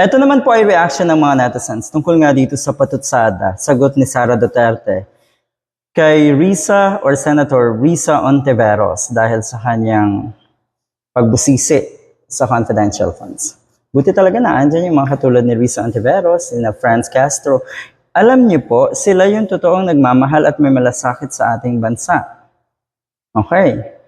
Ito naman po ay reaction ng mga netizens tungkol nga dito sa patutsada, sagot ni Sara Duterte kay Risa or Senator Risa Ontiveros dahil sa kanyang pagbusisi sa confidential funds. Buti talaga na andyan yung mga katulad ni Risa Ontiveros, ni na Franz Castro. Alam niyo po, sila yung totoong nagmamahal at may malasakit sa ating bansa. Okay.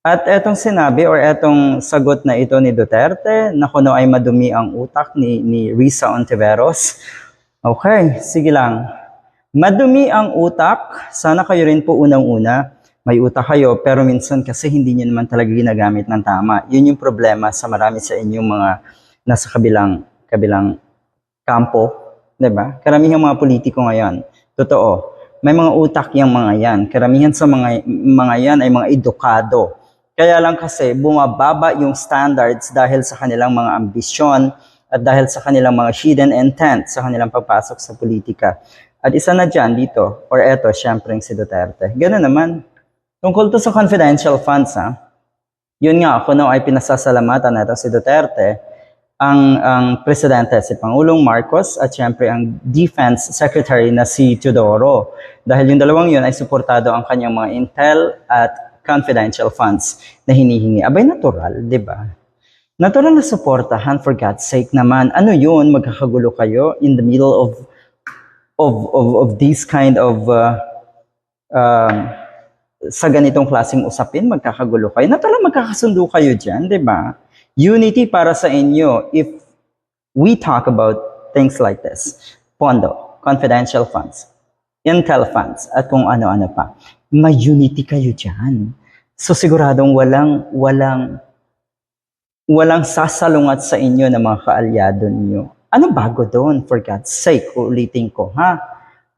At etong sinabi or etong sagot na ito ni Duterte na kuno ay madumi ang utak ni, ni Risa Ontiveros. Okay, sige lang. Madumi ang utak. Sana kayo rin po unang-una. May utak kayo pero minsan kasi hindi nyo naman talaga ginagamit ng tama. Yun yung problema sa marami sa inyong mga nasa kabilang kabilang kampo, ba? Karamihan mga politiko ngayon, totoo. May mga utak yung mga yan. Karamihan sa mga mga yan ay mga edukado. Kaya lang kasi bumababa yung standards dahil sa kanilang mga ambisyon at dahil sa kanilang mga hidden intent sa kanilang pagpasok sa politika. At isa na dyan dito, or eto, syempre si Duterte. Ganun naman. Tungkol to sa confidential funds, ha? Yun nga, ako no ay pinasasalamatan na si Duterte, ang, ang presidente, si Pangulong Marcos, at syempre ang defense secretary na si Teodoro. Dahil yung dalawang yun ay suportado ang kanyang mga intel at confidential funds na hinihingi. Abay, natural, di ba? Natural na suportahan, for God's sake naman. Ano yun? Magkakagulo kayo in the middle of of of, of this kind of uh, um, sa ganitong klaseng usapin, magkakagulo kayo. Natural magkakasundo kayo dyan, di ba? Unity para sa inyo if we talk about things like this. Pondo, confidential funds, intel funds, at kung ano-ano pa. May unity kayo dyan. So siguradong walang, walang, walang sasalungat sa inyo ng mga kaalyado niyo. Ano bago doon? For God's sake, ulitin ko, ha?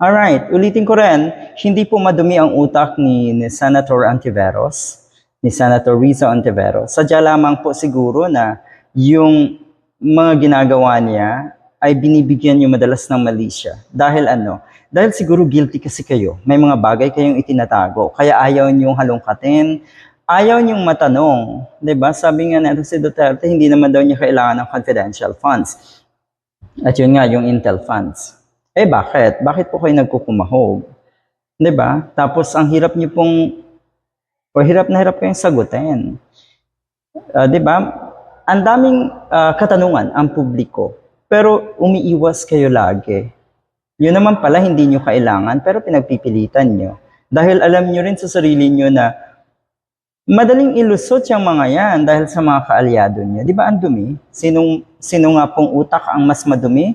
Alright, ulitin ko rin, hindi po madumi ang utak ni, ni Senator Antiveros, ni Senator Riza Antiveros. Sadya lamang po siguro na yung mga ginagawa niya ay binibigyan niyo madalas ng mali. Dahil ano? Dahil siguro guilty kasi kayo. May mga bagay kayong itinatago. Kaya ayaw niyong halongkatin. Ayaw niyong matanong. ba Sabi nga natin si Duterte, hindi naman daw niya kailangan ng confidential funds. At yun nga, yung Intel funds. Eh bakit? Bakit po kayo nagkukumahog? ba Tapos ang hirap niyo pong, o hirap na hirap kayong sagutin. Ah, 'Di ba Ang daming ah, katanungan ang publiko, pero umiiwas kayo lagi. Yun naman pala hindi nyo kailangan, pero pinagpipilitan nyo. Dahil alam nyo rin sa sarili nyo na madaling ilusot yung mga yan dahil sa mga kaalyado nyo. Di ba ang dumi? Sinong, sino nga pong utak ang mas madumi?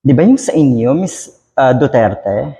Di ba yung sa inyo, Miss ah, Duterte?